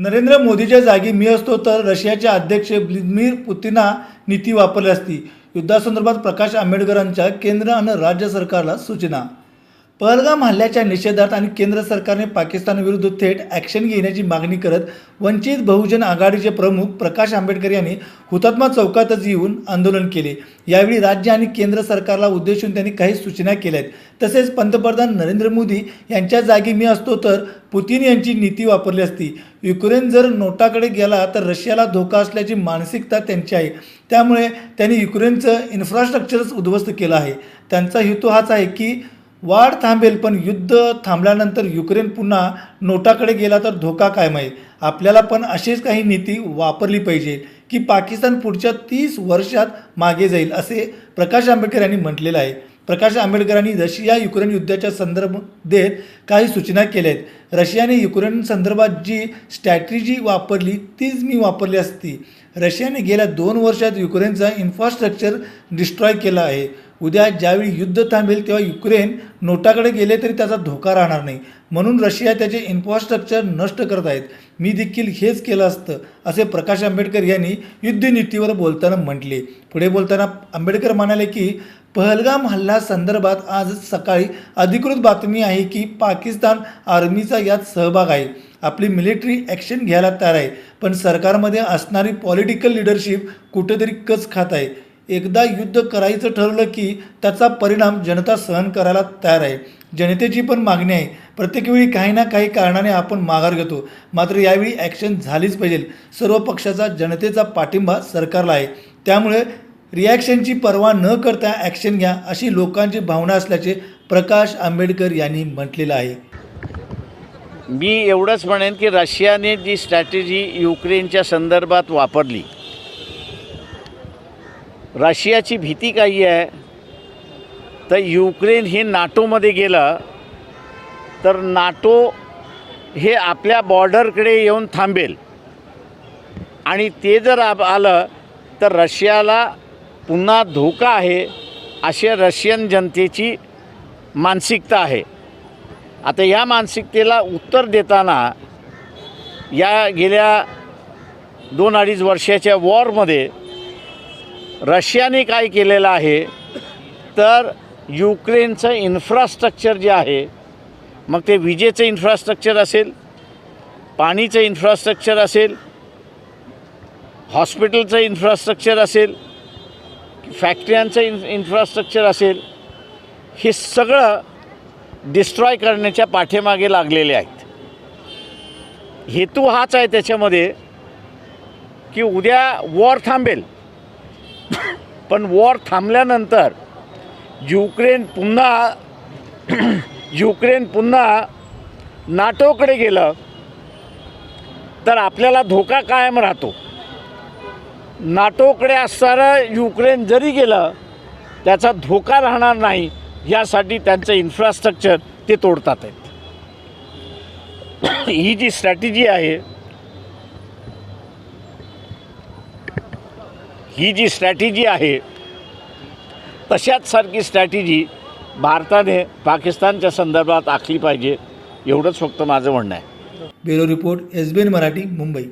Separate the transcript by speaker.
Speaker 1: नरेंद्र मोदीच्या जागी मी असतो तर रशियाचे अध्यक्ष ब्लिदमीर पुतिना नीती वापरली असती. युद्धासंदर्भात प्रकाश आंबेडकरांच्या केंद्र आणि राज्य सरकारला सूचना. पहलगाम हल्ल्याच्या निषेधात आणि केंद्र सरकारने पाकिस्तानविरुद्ध थेट ॲक्शन घेण्याची मागणी करत वंचित बहुजन आघाडीचे प्रमुख प्रकाश आंबेडकर यांनी हुतात्मा चौकातच येऊन आंदोलन केले. यावेळी राज्य आणि केंद्र सरकारला उद्देशून त्यांनी काही सूचना केल्या आहेत तसेच पंतप्रधान नरेंद्र मोदी यांच्या जागी मी असतो तर पुतिन यांची नीती वापरली असती. युक्रेन जर नोटाकडे गेला तर रशियाला धोका असल्याची मानसिकता त्यांची आहे. त्यामुळे त्यांनी युक्रेनचं इन्फ्रास्ट्रक्चरच उद्ध्वस्त केलं आहे. त्यांचा हेतू हाच आहे की वाढ थांबेल पण युद्ध थांबल्यानंतर युक्रेन पुन्हा नोटाकडे गेला तर धोका कायम आहे आपल्याला पण अशीच काही नीती वापरली पाहिजे की पाकिस्तान पुढच्या तीस वर्षात मागे जाईल असे प्रकाश आंबेडकर यांनी म्हटलेलं आहे. प्रकाश आंबेडकरांनी रशिया युक्रेन युद्धाच्या संदर्भ देत काही सूचना केल्या आहेत. रशियाने युक्रेन संदर्भात जी स्ट्रॅटेजी वापरली तीच मी वापरली असती. रशियाने गेल्या दोन वर्षात युक्रेनचा इन्फ्रास्ट्रक्चर डिस्ट्रॉय केला आहे. उद्या ज्यावेळी युद्ध थांबेल तेव्हा युक्रेन नोटाकडे गेले तरी त्याचा धोका राहणार नाही. म्हणून रशिया त्याचे इन्फ्रास्ट्रक्चर नष्ट करत आहेत. मी देखील हेच केलं असतं असे प्रकाश आंबेडकर यांनी युद्धनीतीवर बोलताना म्हटले. पुढे बोलताना आंबेडकर म्हणाले की पहलगाम हल्ला संदर्भात आज सकाळी अधिकृत बातमी आहे की पाकिस्तान आर्मीचा यात सहभाग आहे. आपली मिलिटरी ॲक्शन घ्यायला तयार आहे पण सरकारमध्ये असणारी पॉलिटिकल लिडरशिप कुठेतरी कच खात आहे. एकदा युद्ध करायचं ठरवलं की त्याचा परिणाम जनता सहन करायला तयार आहे. जनतेची पण मागणी आहे. प्रत्येक वेळी काही ना काही कारणाने आपण माघार घेतो. मात्र यावेळी ॲक्शन झालीच पाहिजे. सर्व पक्षाचा जनतेचा पाठिंबा सरकारला आहे. त्यामुळे रिॲक्शनची पर्वा न करता ॲक्शन घ्या अशी लोकांची भावना असल्याचे प्रकाश आंबेडकर यांनी म्हटलेलं आहे.
Speaker 2: मी एवढंच म्हणेन की रशियाने जी स्ट्रॅटेजी युक्रेनच्या संदर्भात वापरली रशियाची भीती काही आहे तर युक्रेन हे नाटोमध्ये गेलं तर नाटो हे आपल्या बॉर्डरकडे येऊन थांबेल. आणि ते जर आ- आलं तर रशियाला पुन्हा धोका आहे अशी रशियन जनतेची मानसिकता आहे. आता या मानसिकतेला उत्तर देताना या गेल्या दोन अडीच वर्षाच्या वॉरमध्ये रशियाने काय केलेलं आहे तर युक्रेनचं इन्फ्रास्ट्रक्चर जे आहे मग ते विजेचं इन्फ्रास्ट्रक्चर असेल पाणीचं इन्फ्रास्ट्रक्चर असेल हॉस्पिटलचं इन्फ्रास्ट्रक्चर असेल फॅक्टऱ्यांचं इन इन्फ्रास्ट्रक्चर असेल हे सगळं डिस्ट्रॉय करण्याच्या पाठीमागे लागलेले आहेत. हेतू हाच आहे त्याच्यामध्ये की उद्या वॉर थांबेल. पण वॉर थांबल्यानंतर युक्रेन पुन्हा युक्रेन पुन्हा नाटोकडे गेलं तर आपल्याला धोका कायम राहतो. नाटोकडे असणारं युक्रेन जरी गेलं त्याचा धोका राहणार नाही यासाठी त्यांचं इन्फ्रास्ट्रक्चर ते तोडतात आहेत. ही जी स्ट्रॅटेजी आहे ही जी स्ट्रॅटेजी आहे तशाच सारखी स्ट्रॅटेजी भारताने पाकिस्तानच्या संदर्भात आखली पाहिजे एवढंच फक्त माझं म्हणणं आहे.
Speaker 1: Bureau report S B N Marathi Mumbai.